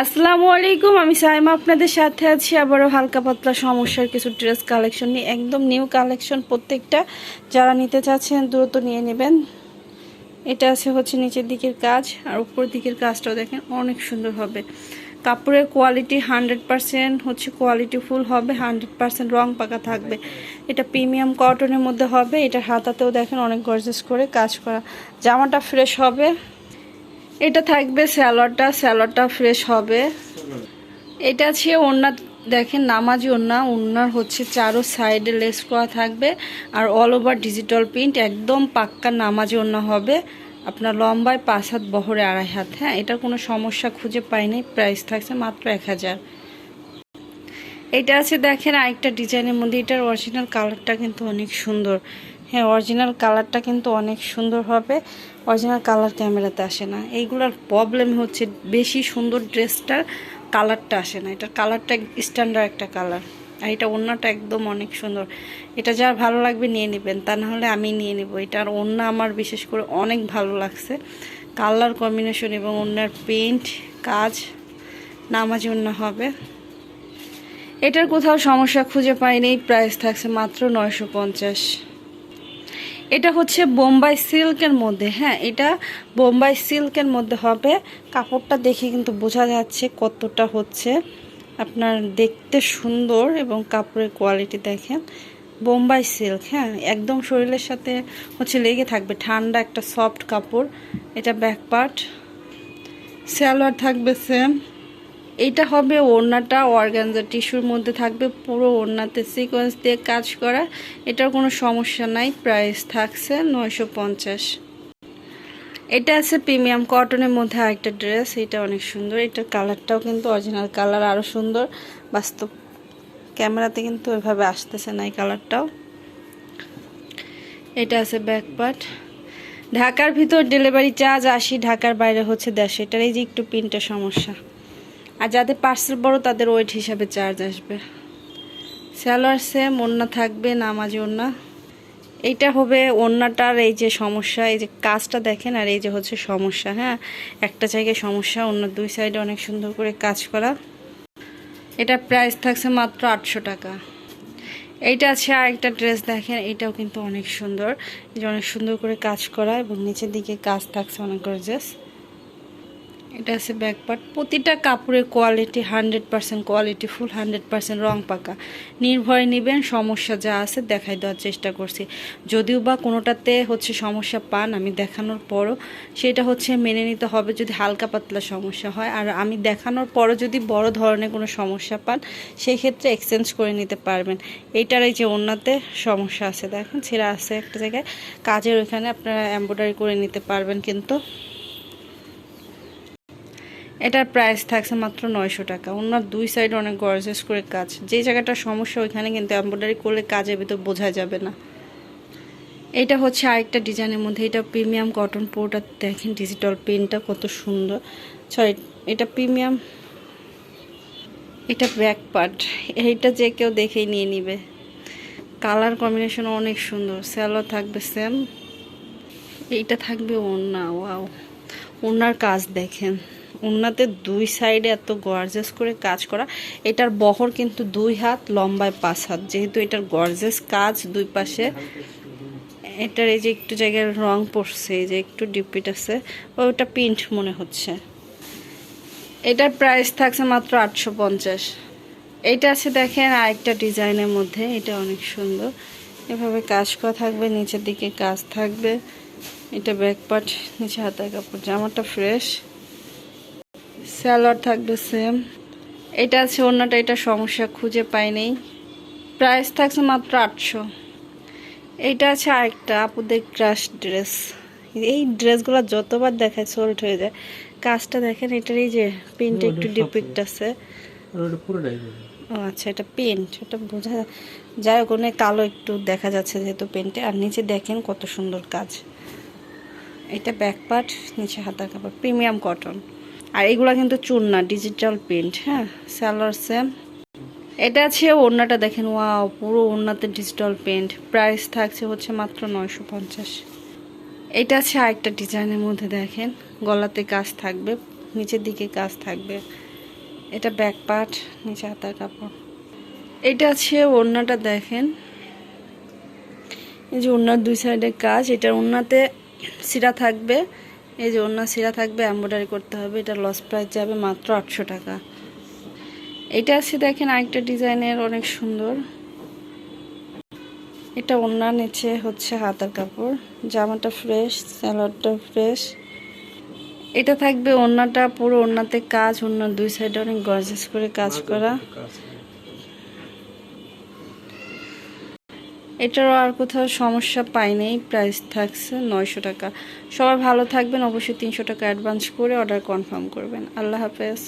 আসসালামু আলাইকুম, আমি সাইমা আপনাদের সাথে আছি। আবারও হালকা পাতলা সমস্যার কিছু ড্রেস কালেকশন নিয়ে, একদম নিউ কালেকশন প্রত্যেকটা। যারা নিতে চাচ্ছেন, দ্রুত নিয়ে নেবেন। এটা আছে হচ্ছে নিচের দিকের কাজ, আর উপর দিকের কাজটাও দেখেন অনেক সুন্দর হবে। কাপড়ের কোয়ালিটি হান্ড্রেড পারসেন্ট হচ্ছে কোয়ালিটি ফুল হবে হান্ড্রেড পারসেন্ট রং পাকা থাকবে। এটা প্রিমিয়াম কটনের মধ্যে হবে এটা হাতাতেও দেখেন অনেক গর্জেস করে কাজ করা। জামাটা ফ্রেশ হবে। এটা থাকবে স্যালাডটা স্যালাডটা ফ্রেশ হবে। এটা আছে ওড়না, দেখেন নামাজি ওড়না, ওড়নার হচ্ছে চারো সাইডে লেস করা থাকবে। আর অল ওভার ডিজিটাল প্রিন্ট একদম পাক্কা নামাজি ওড়না হবে। আপনার লম্বায় পাঁচ হাত, বহরে আড়াই হাত হ্যাঁ? এটার কোনো সমস্যা খুঁজে পাইনি প্রাইস থাকছে মাত্র এক হাজার। এটা আছে, দেখেন আরেকটা ডিজাইনের মধ্যে, এটার অরিজিনাল কালারটা কিন্তু অনেক সুন্দর। হ্যাঁ অরিজিনাল কালারটা কিন্তু অনেক সুন্দর হবে। অরিজিনাল কালার ক্যামেরাতে আসে না। এইগুলোর প্রবলেম হচ্ছে বেশি সুন্দর ড্রেসটার কালারটা আসে না। এটার কালারটা স্ট্যান্ডার্ড একটা কালার আর এটা ওড়নাটা একদম অনেক সুন্দর। এটা যার ভালো লাগবে নিয়ে নেবেন, তা নাহলে আমি নিয়ে নেব। এটার ওড়না আমার বিশেষ করে অনেক ভালো লাগছে। কালার কম্বিনেশন এবং ওড়নার প্রিন্ট কাজ নামাজ ওড়না হবে। এটার কোথাও সমস্যা খুঁজে পাইনি। প্রাইস থাকছে মাত্র নয়শো পঞ্চাশ। এটা হচ্ছে বোম্বাই সিল্কের মধ্যে হ্যাঁ এটা বোম্বাই সিল্কের মধ্যে হবে। কাপড়টা দেখে কিন্তু বোঝা যাচ্ছে কতটা হচ্ছে। আপনার দেখতে সুন্দর এবং কাপড়ের কোয়ালিটি দেখেন। বোম্বাই সিল্ক হ্যাঁ একদম শরীরের সাথে হচ্ছে লেগে থাকবে। ঠান্ডা একটা সফট কাপড়, এটা ব্যাক পার্ট সালোয়ার থাকবে সেম এইটা হবে ওড়নাটা, অর্গানজা টিস্যুর মধ্যে থাকবে পুরো ওড়নাতে সিকোয়েন্স দিয়ে কাজ করা। এটার কোনো সমস্যা নাই প্রাইস থাকছে নয়শো পঞ্চাশ। এটা আছে প্রিমিয়াম কটনের মধ্যে আরেকটা ড্রেস এটা অনেক সুন্দর। এটার কালারটাও কিন্তু অরিজিনাল কালার আরও সুন্দর। বাস্তব ক্যামেরাতে কিন্তু ওইভাবে আসতেছে না এই কালারটাও এটা আছে ব্যাক পার্ট ঢাকার ভিতর ডেলিভারি চার্জ আসি ঢাকার বাইরে হচ্ছে দেড়শো। এটার এই যে একটু প্রিন্টের সমস্যা। আর যাদের পার্সেল বড়, তাদের ওয়েট হিসাবে চার্জ আসবে। স্যালোয়ার সেম ওড়না থাকবে, নামাজি ওড়না। এইটা হবে ওড়নাটার এই যে সমস্যা, এই যে কাজটা দেখেন, আর এই যে হচ্ছে সমস্যা হ্যাঁ? একটা জায়গায় সমস্যা, অন্য দুই সাইডে অনেক সুন্দর করে কাজ করা। এটা প্রাইস থাকছে মাত্র আটশো টাকা। এইটা আছে আরেকটা ড্রেস দেখেন, এটাও কিন্তু অনেক সুন্দর। এই যে অনেক সুন্দর করে কাজ করা এবং নিচের দিকে কাজ থাকছে অনেক গর্জাস এটা আছে ব্যাক পার্ট প্রতিটা কাপড়ের quality hundred percent quality full hundred percent রং পাকা। নির্ভয় নেবেন সমস্যা যা আছে দেখাই দেওয়ার চেষ্টা করছি। যদিও বা কোনোটাতে হচ্ছে সমস্যা পান আমি দেখানোর পরও, সেটা হচ্ছে মেনে নিতে হবে যদি হালকা পাতলা সমস্যা হয়। আর আমি দেখানোর পরও যদি বড় ধরনের কোনো সমস্যা পান সেই ক্ষেত্রে এক্সচেঞ্জ করে নিতে পারবেন। এইটার এই যে অন্যতে সমস্যা আছে। দেখেন ছেঁড়া আছে একটা জায়গায়। কাজের ওইখানে আপনারা এম্ব্রয়ডারি করে নিতে পারবেন কিন্তু এটার প্রাইস থাকছে মাত্র নয়শো টাকা। ওনার দুই সাইড অনেক গর্জেস করে কাজ। যে জায়গাটা সমস্যা, ওইখানে কিন্তু এম্ব্রয়ডারি করলে কাজের ভিতর বোঝা যাবে না। এটা হচ্ছে আরেকটা ডিজাইনের মধ্যে। এটা প্রিমিয়াম কটন পুরোটা। দেখেন ডিজিটাল প্রিন্টটা কত সুন্দর। সরি এটা প্রিমিয়াম এটা ব্যাক পার্ট এইটা যে কেউ দেখেই নিয়ে নিবে। কালার কম্বিনেশন অনেক সুন্দর। স্যালো থাকবে সেম এইটা থাকবে ওড়না। ওয়াও ওড়নার কাজ দেখেন। ওড়নাতে দুই সাইডে এত গর্জেস করে কাজ করা। এটার বহর কিন্তু দুই হাত, লম্বায় পাঁচ হাত। যেহেতু এটার গর্জেস কাজ দুই পাশে, এটার এই যে একটু জায়গায় রং পড়ছে, এই যে একটু ডিপিট আছে, ওটা প্রিন্ট মনে হচ্ছে। এটার প্রাইস থাকছে মাত্র আটশো পঞ্চাশ। এটা আছে দেখেন আরেকটা ডিজাইনের মধ্যে, এটা অনেক সুন্দর। এভাবে কাজ করা থাকবে, নিচের দিকে কাজ থাকবে। এটা ব্যাক পার্ট নিচে হাতার কাপড়, জামাটা ফ্রেশ স্যালাড থাকবে সেম এটা আছে অন্যটা এটা সমস্যা খুঁজে পাইনি। প্রাইস থাকছে মাত্র আটশো। এইটা আছে আরেকটা আপুদের ক্রাশ ড্রেস এই ড্রেসগুলো যতবার দেখায় সোল্ড হয়ে যায়। কাজটা দেখেন এটার এই যে প্রিন্টে একটু ডিপিক্ট আছে। ও আচ্ছা এটা পেন্ট এটা বোঝা যাই হোক অনেক কালো একটু দেখা যাচ্ছে যেহেতু পেন্টে আর নিচে দেখেন কত সুন্দর কাজ। এটা ব্যাক পার্ট নিচে হাতার কাপড়। প্রিমিয়াম কটন আর এগুলো কিন্তু চুন না ডিজিটাল প্রিন্ট হ্যাঁ স্যালোয়ার সেম এটা আছে ওড়নাটা দেখেন ওয়াও পুরো ওড়নাতে ডিজিটাল প্রিন্ট প্রাইস থাকছে হচ্ছে মাত্র নয়শো পঞ্চাশ। এটা আছে আরেকটা ডিজাইনের মধ্যে দেখেন, গলাতে কাজ থাকবে, নিচের দিকে কাজ থাকবে। এটা ব্যাক পার্ট নিচে হাতার কাপড়। এটা আছে ওড়নাটা দেখেন। এই যে ওড়নার দুই সাইডে কাজ এটা ওড়নাতে সিরা থাকবে। এই যে ওড়না সিরা থাকবে এম্ব্রয়ডারি করতে হবে এটা লস প্রাইস যাবে মাত্র আটশো টাকা। এটা আছে দেখেন আরেকটা ডিজাইনের অনেক সুন্দর। এটা ওড়না নিচে হচ্ছে হাতার কাপড় জামাটা ফ্রেশ স্যালাডটা ফ্রেশ এটা থাকবে ওড়নাটা পুরো ওড়নাতে কাজ ওড়নার দুই সাইডে অনেক গর্জেস করে কাজ করা। এটারও আর কোথাও সমস্যা পাই নেই। প্রাইস থাকছে নয়শো টাকা। সবাই ভালো থাকবেন, অবশ্যই তিনশো টাকা অ্যাডভান্স করে অর্ডার কনফার্ম করবেন। আল্লাহ হাফেজ।